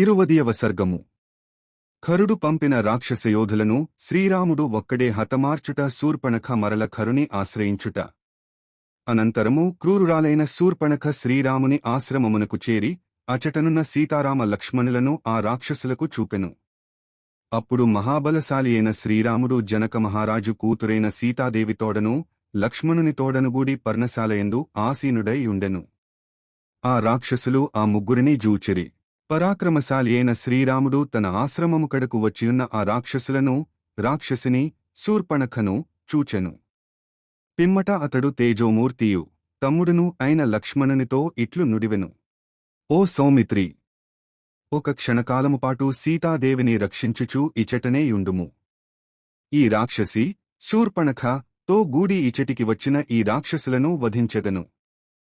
ఇరువదియవ సర్గము. ఖరుడు పంపిన రాక్షసయోధులను శ్రీరాముడు ఒక్కడే హతమార్చుట శూర్పణఖ మరల ఖరుని ఆశ్రయించుట. అనంతరము క్రూరురాలైన శూర్పణఖ శ్రీరాముని ఆశ్రమమునకు చేరి అచటనున్న సీతారామ లక్ష్మణులను ఆ రాక్షసులకు చూపెను. అప్పుడు మహాబలశాలి అయిన శ్రీరాముడు జనక మహారాజు కూతురైన సీతాదేవి తోడను లక్ష్మణుని తోడనుగూడి పర్ణశాలయందు ఆసీనుడై ఉండెను. ఆ రాక్షసులు ఆ ముగ్గురిని జూచిరి. పరాక్రమశాలి అయిన శ్రీరాముడు తన ఆశ్రమము కడకు వచ్చియున్న ఆ రాక్షసులను రాక్షసిని శూర్పణఖను చూచెను. పిమ్మట అతడు తేజోమూర్తియు తమ్ముడును అయిన లక్ష్మణునితో ఇట్లు నుడివెను. ఓ సౌమిత్రి! ఒక క్షణకాలముపాటు సీతాదేవిని రక్షించుచూ ఇచటనే యుండుము. ఈ రాక్షసి శూర్పణఖ తో గూడి ఇచటికి వచ్చిన ఈ రాక్షసులను వధించెదను.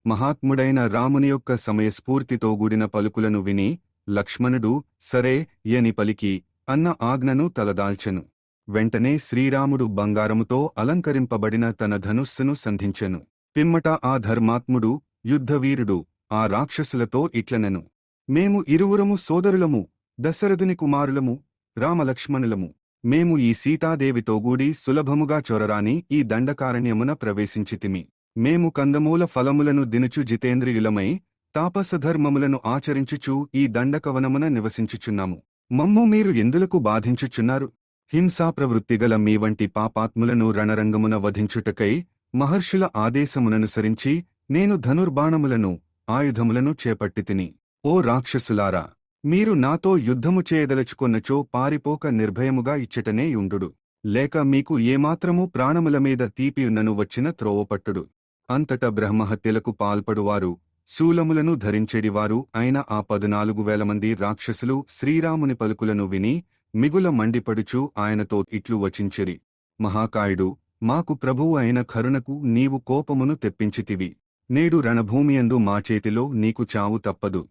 మహాత్ముడైన రాముని యొక్క సమయస్ఫూర్తితో గూడిన పలుకులను విని లక్ష్మణుడు సరే యని పలికి అన్న ఆజ్ఞను తలదాల్చెను. వెంటనే శ్రీరాముడు బంగారముతో అలంకరింపబడిన తన ధనుస్సును సంధించెను. పిమ్మట ఆ ధర్మాత్ముడు యుద్ధవీరుడు ఆ రాక్షసులతో ఇట్లనెను. మేము ఇరువురము సోదరులము దశరథుని కుమారులము రామలక్ష్మణులము. మేము ఈ సీతాదేవితో గూడి సులభముగా చొరరాని ఈ దండకారణ్యమున ప్రవేశించితిమి. మేము కందమూల ఫలములను దినుచు జితేంద్రియులమై తాపసధర్మములను ఆచరించుచు ఈ దండకవనమున నివసించుచున్నాము. మమ్ము మీరు ఎందులకు బాధించుచున్నారు? హింసా ప్రవృత్తిగల మీ వంటి పాపాత్ములను రణరంగమున వధించుటకై మహర్షుల ఆదేశముననుసరించి నేను ధనుర్బాణములను ఆయుధములను చేపట్టితిని. ఓ రాక్షసులారా మీరు నాతో యుద్ధము చేయదలుచుకొన్నచో పారిపోక నిర్భయముగా ఇచ్చటనే యుండుడు. లేక మీకు ఏమాత్రమూ ప్రాణముల మీద తీపియున్నను వచ్చిన త్రోవపట్టుడు. అంతట బ్రహ్మహత్యలకు పాల్పడువారు శూలములను ధరించెడివారు అయిన ఆ పదునాలుగు వేల మంది రాక్షసులు శ్రీరాముని పలుకులను విని మిగుల మండిపడుచు ఆయనతో ఇట్లు వచించిరి. మహాకాయుడు మాకు ప్రభువు అయిన కరుణకు నీవు కోపమును తెప్పించితివి. నేడు రణభూమియందు మా చేతిలో నీకు చావు తప్పదు.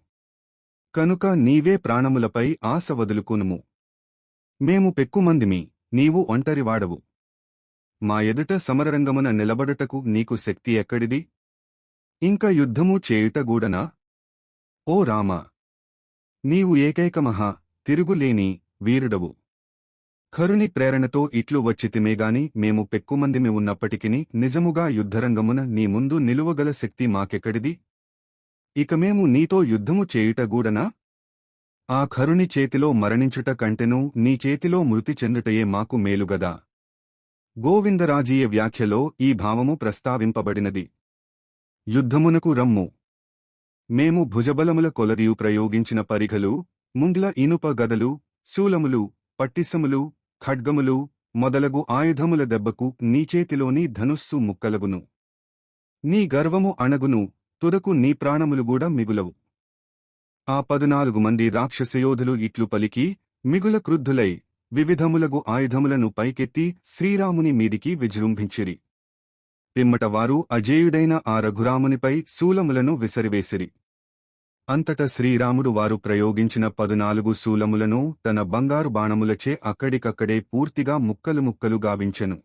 కనుక నీవే ప్రాణములపై ఆశ వదులుకునుము. మేము పెక్కుమందిమి నీవు ఒంటరివాడవు. మా ఎదుట సమరరంగమున నిలబడుటకు నీకు శక్తి ఎక్కడిది? ఇంక యుద్ధము చేయుటగూడనా? ఓ రామా! నీవు ఏకైకమహా తిరుగులేని వీరుడవు. ఖరుని ప్రేరణతో ఇట్లు వచ్చితిమేగాని మేము పెక్కుమందిమి ఉన్నప్పటికిని నిజముగా యుద్ధరంగమున నీ ముందు నిలువగల శక్తి మాకెక్కడిది? ఇక మేము నీతో యుద్ధము చేయుటగూడనా? ఆ ఖరుని చేతిలో మరణించుట కంటెను నీ చేతిలో మృతి చెందుటయే మాకు మేలుగదా? గోవిందరాజీయ వ్యాఖ్యలో ఈ భావము ప్రస్తావింపబడినది. యుద్ధమునకు రమ్ము. మేము భుజబలముల కొలదియు ప్రయోగించిన పరిఘలు ముండ్ల ఇనుప గదలు శూలములు పట్టిసములు ఖడ్గములు మొదలగు ఆయుధముల దెబ్బకు నీ చేతిలోని ధనుస్సు ముక్కలగును. నీ గర్వము అణగును తుదకు నీ ప్రాణములు గూడా మిగులవు. ఆ పదునాలుగు మంది రాక్షసయోధులు ఇట్లు పలికి మిగుల క్రుద్ధులై వివిధములగు ఆయుధములను పైకెత్తి శ్రీరాముని మీదికి విజృంభించిరి. పిమ్మట వారు అజేయుడైన ఆ రఘురామునిపై శూలములను విసరివేసిరి. అంతట శ్రీరాముడు వారు ప్రయోగించిన పదునాలుగు శూలములను తన బంగారు బాణములచే అక్కడికక్కడే పూర్తిగా ముక్కలు ముక్కలు గావించెను.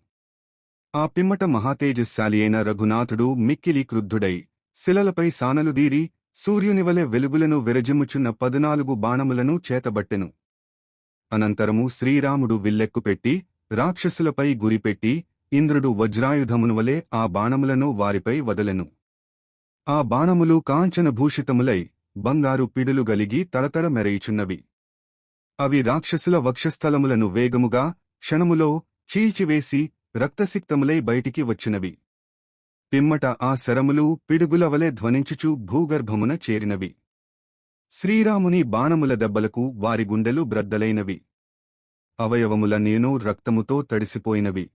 ఆ పిమ్మట మహాతేజశాలి అయిన రఘునాథుడు మిక్కిలి క్రుద్ధుడై శిలలపై సానలుదీరి సూర్యునివలె వెలుగులను విరజిమ్ముచున్న పదునాలుగు బాణములను చేతబట్టెను. అనంతరము శ్రీరాముడు విల్లెక్కుపెట్టి రాక్షసులపై గురిపెట్టి ఇంద్రుడు వజ్రాయుధమునువలే ఆ బాణములను వారిపై వదలెను. ఆ బాణములు కాంచనభూషితములై బంగారు పిడులు గలిగి తడతడ మెరయిచున్నవి. అవి రాక్షసుల వక్షస్థలములను వేగముగా క్షణములో చీల్చివేసి రక్తసిక్తములై బయటికి వచ్చినవి. పిమ్మట ఆ శరములు పిడుగులవలె ధ్వనించుచు భూగర్భమున చేరినవి. శ్రీరాముని బాణముల దెబ్బలకు వారి గుండెలు బ్రద్దలైనవి. అవయవముల రక్తముతో తడిసిపోయినవి.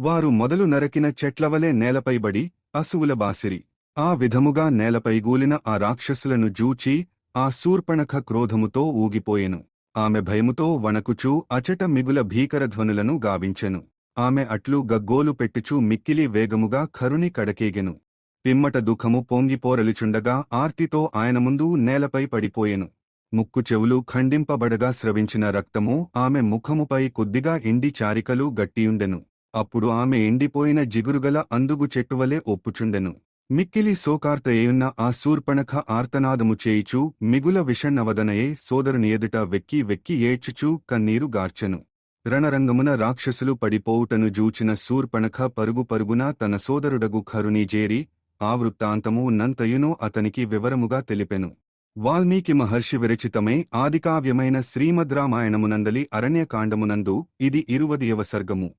వారు మొదలు నరకిన చెట్లవలే నేలపైబడి అసువుల బాసిరి. ఆ విధముగా నేలపై గూలిన ఆ రాక్షసులను జూచి ఆ శూర్పణఖ క్రోధముతో ఊగిపోయెను. ఆమె భయముతో వణకుచూ అచట మిగుల భీకరధ్వనులను గావించెను. ఆమె అట్లు గగ్గోలు పెట్టుచూ మిక్కిలి వేగముగా ఖరుని కడకేగెను. పిమ్మట దుఃఖము పొంగిపోరలుచుండగా ఆర్తితో ఆయన ముందు నేలపై పడిపోయెను. ముక్కు చెవులు ఖండింపబడగా స్రవించిన రక్తము ఆమె ముఖముపై కొద్దిగా ఎండి చారికలు గట్టియుండెను. అప్పుడు ఆమె ఎండిపోయిన జిగురుగల అందుగు చెట్టువలే ఒప్పుచుండెను. మిక్కిలి సోకార్తయేయున్న ఆ శూర్పణఖ ఆర్తనాదము చేయిచు మిగుల విషణ్ణవదనయే సోదరుని ఎదుట వెక్కి వెక్కి ఏడ్చుచూ కన్నీరు గార్చెను. రణరంగమున రాక్షసులు పడిపోవుటను జూచిన శూర్పణఖ పరుగు పరుగున తన సోదరుడగు ఖరుని జేరి ఆ వృత్తాంతము నంతయునో అతనికి వివరముగా తెలిపెను. వాల్మీకి మహర్షి విరచితమై ఆదికావ్యమైన శ్రీమద్రామాయణమునందలి అరణ్యకాండమునందు ఇది ఇరువదియవ సర్గము.